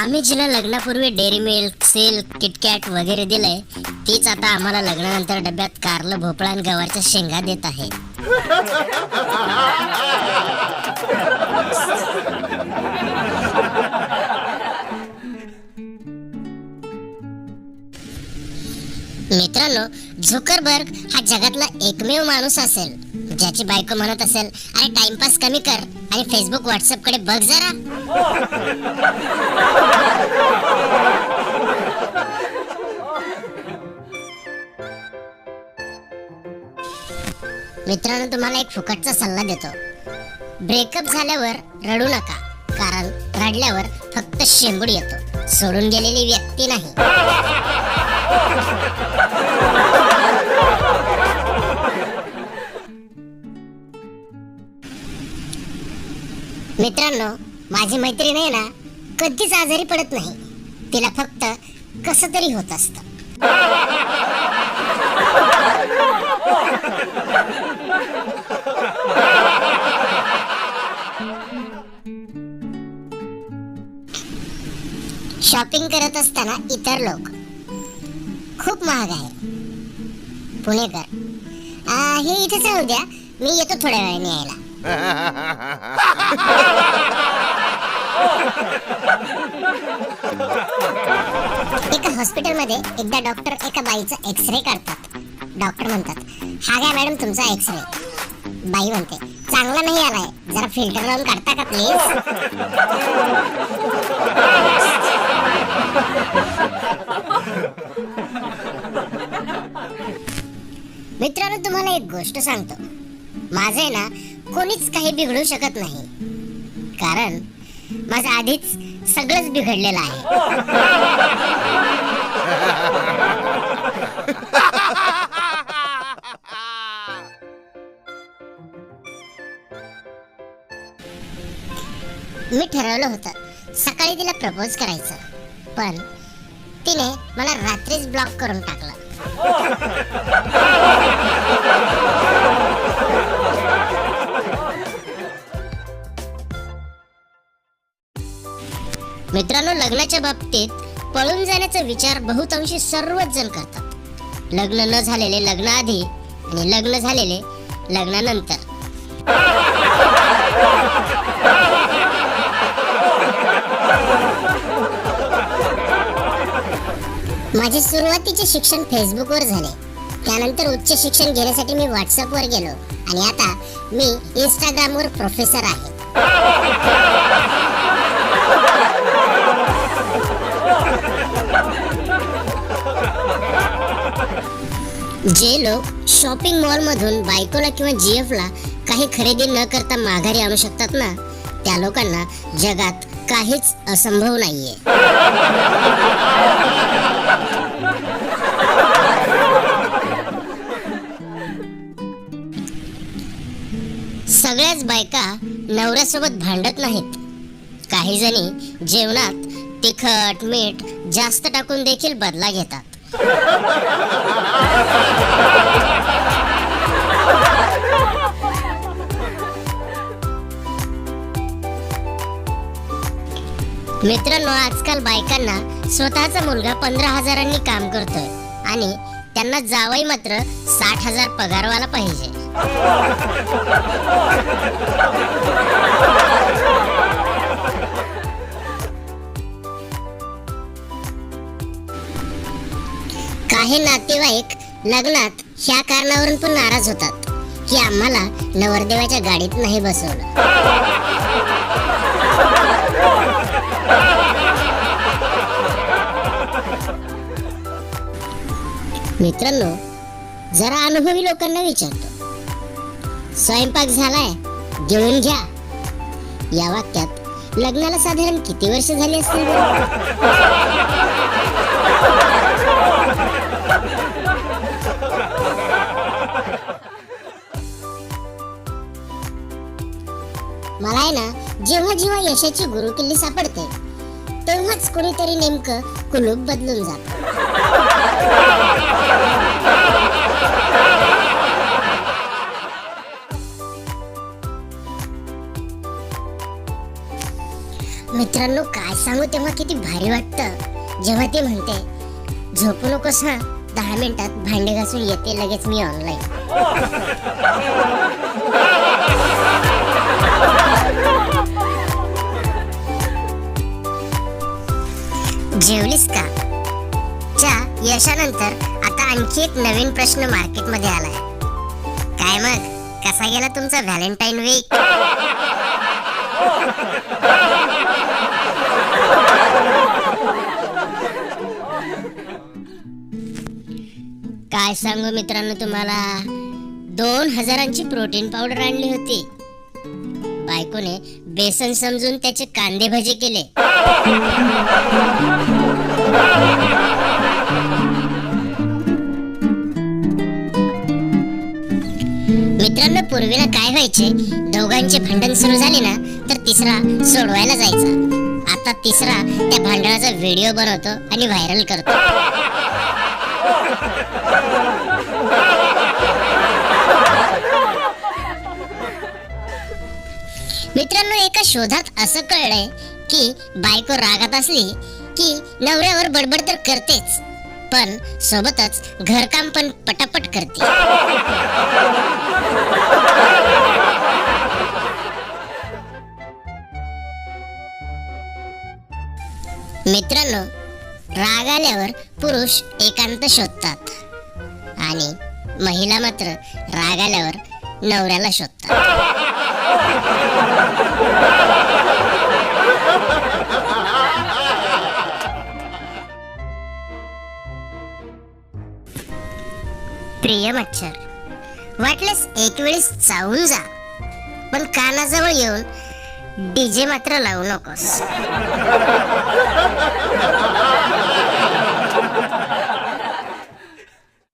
आम्ही जिला लग्नापूर्वी डेअरी मिल्क सिल्क किटकॅट वगैरे दिलंय. तीच आता आम्हाला लग्नानंतर डब्यात कारलं भोपळा आणि गवारच्या शेंगा देत आहे. मित्रांनो झुकरबर्ग हा जगातला एकमेव माणूस असेल. ज्याची बायको म्हणत असेल अरे टाइमपास कमी कर आणि फेसबुक व्हॉट्सअपकडे बघ जरा. मित्रांनो तुम्हाला एक फुकटचा सल्ला देतो. ब्रेकअप झाल्यावर रडू नका कारण रडल्यावर फक्त शेंबूड येतो. सोडून गेलेली व्यक्ती नाही. मित्रांनो माझी मैत्रीण आहे ना कधीच आजारी पडत नाही. तिला फक्त कस तरी होत असत. शॉपिंग करत असताना इतर लोक खूप महाग आहे पुणेकर. हे इथेच राहू द्या. मी येतो थोड्या वेळाने यायला. एका हॉस्पिटलमध्ये एकदा डॉक्टर एका बाईचा एक्सरे काढतात. डॉक्टर म्हणतात हा घ्या मॅडम तुमचा एक्सरे बाई म्हणते चांगला नाही आलाय. जरा फिल्टर लावून काढता का प्लीज मित्रांनो तुम्हाला एक गोष्ट सांगतो. माझं आहे ना कोणीच काही बिघडू शकत नाही. कारण माझं आधीच सगळंच बिघडलेलं आहे. मी ठरवलं होतं सकाळी तिला प्रपोज करायचं. पण तिने मला रात्रीच ब्लॉक करून टाकलं. हो. मित्रांनो लग्नाच्या बाबतीत पळून जाण्याचा विचार बहुतांशी सर्वच जण करतात. लग्न न झालेले लग्न आधी आणि लग्न झालेले लग्नानंतर. माझे सुरुवातीचे शिक्षण फेसबुकवर झाले. त्यानंतर उच्च शिक्षण घेण्यासाठी मी व्हॉट्सअपवर गेलो आणि आता मी इंस्टाग्रामवर प्रोफेसर आहे. जे लोक शॉपिंग मॉलमधून बायकोला किंवा जी एफला काही खरेदी न करता माघारी आणू शकतात ना त्या लोकांना जगात काहीच असंभव नाहीये. सगळ्याच बायका नवऱ्यासोबत भांडत नाहीत. काही जणी जेवणात तिखट मीठ जास्त टाकून देखील बदला घेतात. मित्रांनो आजकाल बायकांना स्वतःचा मुलगा पंधरा हजारांनी काम करतोय आणि त्यांना जावई मात्र साठ हजार पगारवाला पाहिजे. काही नातेवाईक लग्नात ह्या कारणावरून पण नाराज होतात की आम्हाला नवरदेवाच्या गाडीत नाही बसवलं. मित्रांनो जरा अनुभवी लोकांना विचारतो. स्वयंपाक झालाय गिळून घ्या. या वाक्यात लग्नाला साधारण किती वर्ष झाली असतील बरं? मला आहे ना जेव्हा जेव्हा यशाची गुरुकिल्ली सापडते तेव्हाच कुणीतरी नेमकं कुलूप बदलून जात. मित्रांनो काय सांगू तेव्हा किती भारी वाटतं. जेव्हा ते म्हणते झोपलो कसा? दहा मिनिटात भांडे घासून येते लगेच मी ऑनलाईन जेवलीस का? च्या यशानंतर आता आणखी एक नवीन प्रश्न मार्केटमध्ये आलाय. काय मग? कसा गेला तुमचा व्हॅलेंटाईन वीक? काय सांगू मित्रांनो तुम्हाला? दोन हजारांची प्रोटीन पावडर आणली होती. बायकोने बेसन समजून त्याचे कांदे भजे केले. मित्रांनो पूर्वीला काय व्हायचे? दोघांचे भांडण सुरू झाले ना तर तिसरा सोडवायला जायचा. आता तिसरा त्या भांडणाचा व्हिडिओ बनवतो आणि व्हायरल करतो. मित्रांनो एका शोधात असं कळलंय की बायको रागात असली की नवऱ्यावर बडबड तर करतेच पण सोबतच घरकाम पण पटापट करते. मित्रांनो राग आल्यावर पुरुष एकांत शोधतात. आणि महिला मात्र राग आल्यावर नवऱ्याला शोधतात. प्रिय मच्छर वाटल्यास एक वेळेस चावून जा. पण कानाजवळ येऊन डीजे मात्र लावू नकोस.